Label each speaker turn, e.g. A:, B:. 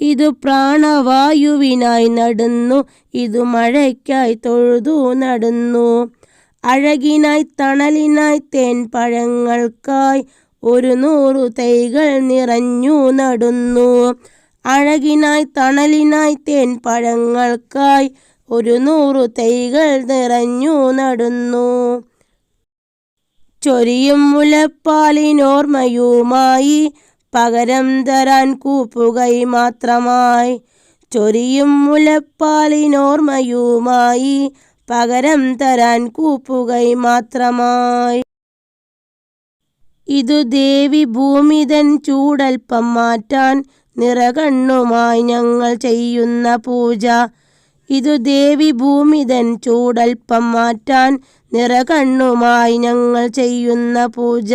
A: ഇതു പ്രാണവായുവിനായി നടുന്നു ഇതു മഴയ്ക്കായി തൊഴുതു നടുന്നു. അഴകിനായി തണലിനായി തേൻ പഴങ്ങൾക്കായി ഒരു നൂറു തൈകൾ നിറഞ്ഞു നടുന്നു. അഴകിനായി തണലിനായി തേൻ പഴങ്ങൾക്കായി ഒരു നൂറു തൈകൾ നിറഞ്ഞു നടുന്നു. ചൊരിയും മുലപ്പാലിനോർമ്മയുമായി പകരം തരാൻ കൂപ്പുകൈ മാത്രമായി ചൊരിയും മുലപ്പാലിനോർമ്മയുമായി പകരം തരാൻ കൂപ്പുകൈ മാത്രമായി. ഇതു ദേവി ഭൂമിതൻ ചൂടൽപ്പം മാറ്റാൻ നിറകണ്ണുമായി ഞങ്ങൾ ചെയ്യുന്ന പൂജ. ഇതു ദേവി ഭൂമിതൻ ചൂടൽപ്പം മാറ്റാൻ നിറകണ്ണുമായി ഞങ്ങൾ ചെയ്യുന്ന പൂജ.